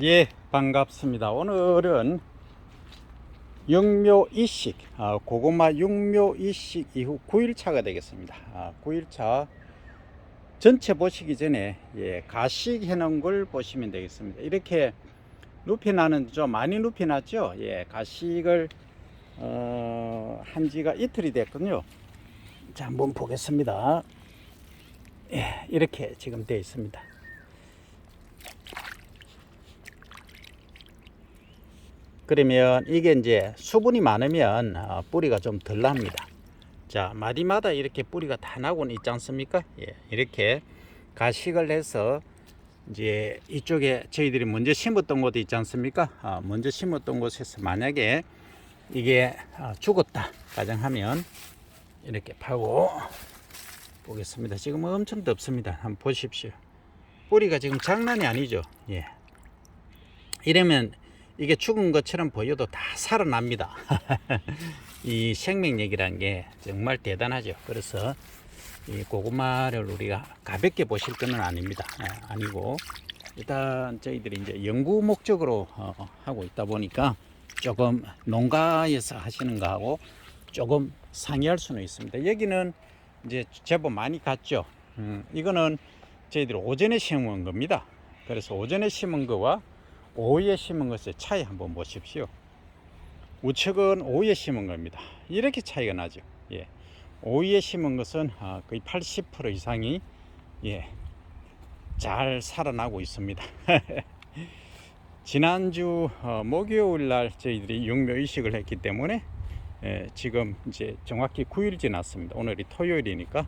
예, 반갑습니다. 오늘은 육묘 이식, 아, 고구마 육묘 이식 이후 9일차가 되겠습니다. 아, 9일차 전체 보시기 전에 예, 가식 해놓은 걸 보시면 되겠습니다. 이렇게 눕히 나는 좀 많이 눕히 났죠. 예, 가식을 어, 한 지가 이틀이 됐군요. 자, 한번 보겠습니다. 예, 이렇게 지금 되어 있습니다. 그러면 이게 이제 수분이 많으면 어, 뿌리가 좀 덜 납니다. 자, 마디마다 이렇게 뿌리가 다 나고는 있지 않습니까? 예, 이렇게 가식을 해서 이제 이쪽에 저희들이 먼저 심었던 곳이 있지 않습니까? 아, 먼저 심었던 곳에서 만약에 이게 아, 죽었다 가정하면 이렇게 파고 보겠습니다. 지금 엄청 덥습니다. 한번 보십시오. 뿌리가 지금 장난이 아니죠. 예. 이러면 이게 죽은 것처럼 보여도 다 살아납니다. 이 생명력이라는 게 정말 대단하죠. 그래서 이 고구마를 우리가 가볍게 보실 것은 아닙니다. 아, 아니고 일단 저희들이 이제 연구 목적으로 어, 하고 있다 보니까 조금 농가에서 하시는 거하고 조금 상이할 수는 있습니다. 여기는 이제 제법 많이 갔죠. 음, 이거는 저희들이 오전에 심은 겁니다. 그래서 오전에 심은 거와 오후에 심은 것의 차이 한번 보십시오. 우측은 오후에 심은 겁니다. 이렇게 차이가 나죠. 예. 오후에 심은 것은 아, 거의 80% 이상이 예, 잘 살아나고 있습니다. 지난주 어, 목요일 날 저희들이 육묘 이식을 했기 때문에 예, 지금 이제 정확히 9일 지났습니다. 오늘이 토요일이니까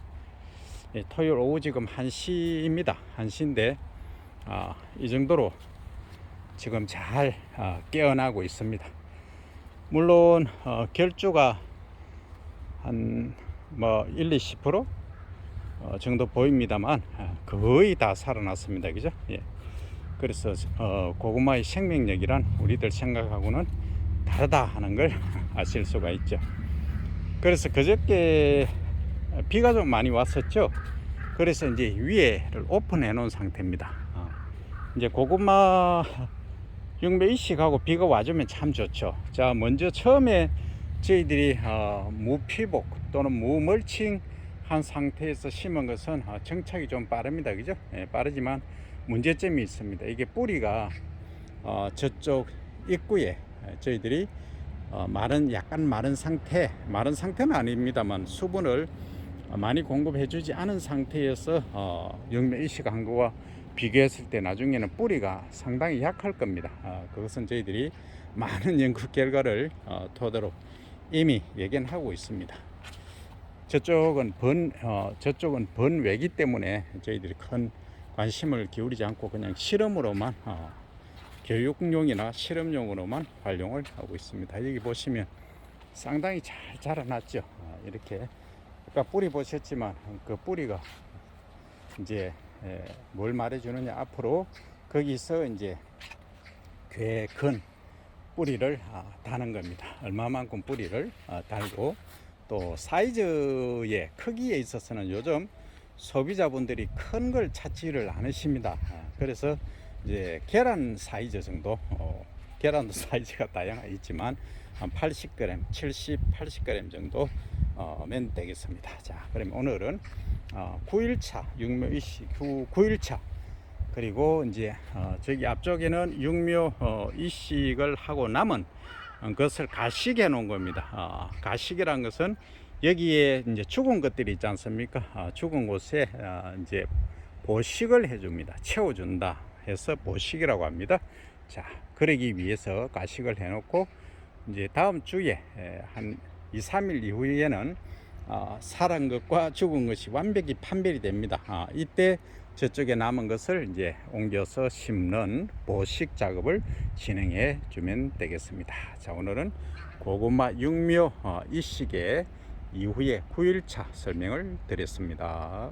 예, 토요일 오후 지금 1시입니다. 1시인데 아, 이 정도로 지금 잘 어, 깨어나고 있습니다. 물론 어, 결주가 한 뭐 1, 20% 어, 정도 보입니다만 아, 거의 다 살아났습니다. 그죠? 예. 그래서 어, 고구마의 생명력이란 우리들 생각하고는 다르다 하는 걸 아실 수가 있죠. 그래서 그저께 비가 좀 많이 왔었죠. 그래서 이제 위에를 오픈해 놓은 상태입니다. 어. 이제 고구마 육매 이식하고 비가 와주면 참 좋죠. 자, 먼저 처음에 저희들이 어, 무피복 또는 무멀칭 한 상태에서 심은 것은 어, 정착이 좀 빠릅니다. 그죠? 예, 빠르지만 문제점이 있습니다. 이게 뿌리가 어, 저쪽 입구에 저희들이 어, 마른 약간 마른 상태, 마른 상태는 아닙니다만 수분을 많이 공급해 주지 않은 상태에서 어, 영매 이식한 거와 비교했을 때 나중에는 뿌리가 상당히 약할 겁니다. 어, 그것은 저희들이 많은 연구 결과를 어, 토대로 이미 예견하고 있습니다. 저쪽은 번, 어, 저쪽은 번외기 때문에 저희들이 큰 관심을 기울이지 않고 그냥 실험으로만 어, 교육용이나 실험용으로만 활용을 하고 있습니다. 여기 보시면 상당히 잘 자라났죠. 어, 이렇게 아까 뿌리 보셨지만 그 뿌리가 이제 예, 뭘 말해주느냐 앞으로 거기서 이제 꽤큰 뿌리를 아, 다는 겁니다. 얼마만큼 뿌리를 아, 달고 또 사이즈의 크기에 있어서는 요즘 소비자분들이 큰 걸 찾지를 않으십니다. 아, 그래서 이제 계란 사이즈 정도 어, 계란도 사이즈가 다양하게 있지만 한 80g, 70, 80g 정도 어, 면 되겠습니다. 자, 그러면 오늘은 어, 9일차 육묘 이식 후 9일차 그리고 이제 어, 저기 앞쪽에는 육묘 어, 이식을 하고 남은 것을 가식해 놓은 겁니다. 어, 가식이란 것은 여기에 이제 죽은 것들이 있지 않습니까? 어, 죽은 곳에 어, 이제 보식을 해줍니다. 채워준다 해서 보식이라고 합니다. 자, 그러기 위해서 가식을 해놓고 이제 다음 주에 에, 한 2, 3일 이후에는 어, 살은 것과 죽은 것이 완벽히 판별이 됩니다. 아, 이때 저쪽에 남은 것을 이제 옮겨서 심는 보식 작업을 진행해 주면 되겠습니다. 자, 오늘은 고구마 육묘 어, 이식의 이후에 9일차 설명을 드렸습니다.